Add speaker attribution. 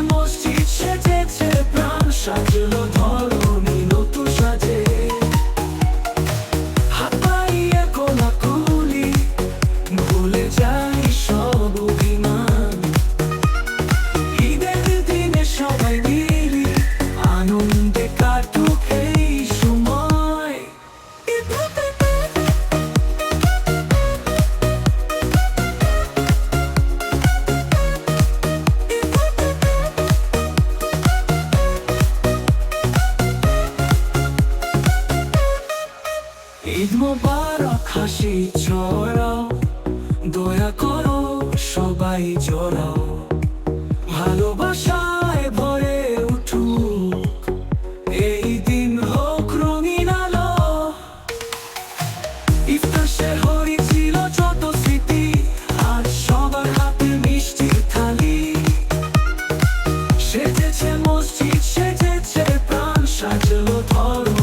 Speaker 1: সেজেছে মসজিদ সেজেছে প্রাণ সাজলো ধরনি ঈদ মোবারক হাসি ছড়াও দয়া করো, সবাই জড়াও ভালোবাসায় ভরে উঠুক। এই দিন হোক রঙিন আলো। ইফতার শহরে ছিল যত স্মৃতি আর সবার হাতে মিষ্টির থালি। সেজেছে মসজিদ, সেজেছে প্রাণ, সাজল ধর্ম